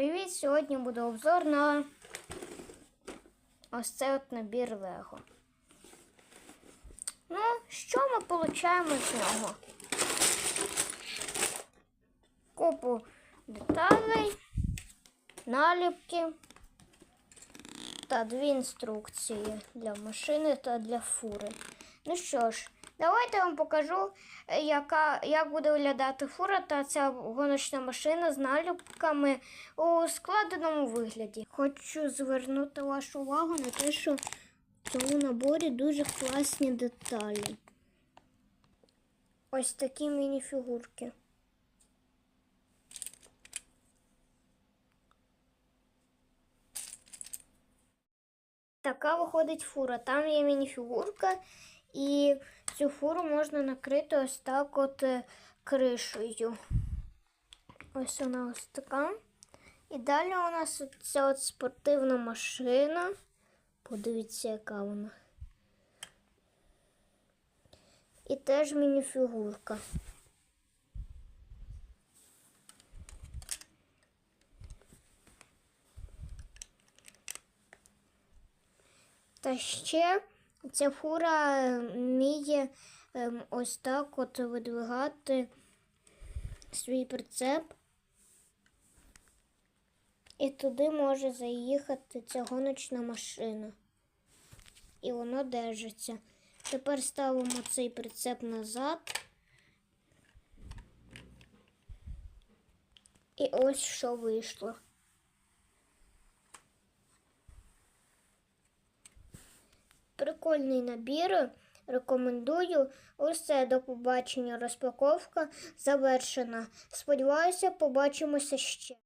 привіт! Сьогодні буде обзор на ось цей от набір Лего. Ну, що ми получаємо з нього? Купу деталей, наліпки та дві інструкції для машини та для фури. Ну що ж, давайте я вам покажу, е, яка, як буде виглядати фура та ця гоночна машина з наліпками у складеному вигляді. Хочу звернути вашу увагу на те, що в цьому наборі дуже класні деталі. Ось такі мініфігурки. Така виходить фура. Там є мініфігурка, і цю фуру можна накрити ось так от е, кришею. Ось вона ось така. І далі у нас ця от спортивна машина. Подивіться, яка вона. І теж мініфігурка. Та ще ця фура вміє ем, ось так от видвигати свій прицеп. І туди може заїхати ця гоночна машина. І воно держиться. Тепер ставимо цей прицеп назад. І ось що вийшло. Прикольний набір. Рекомендую. Усе до побачення. Розпаковка завершена. Сподіваюся, побачимося ще.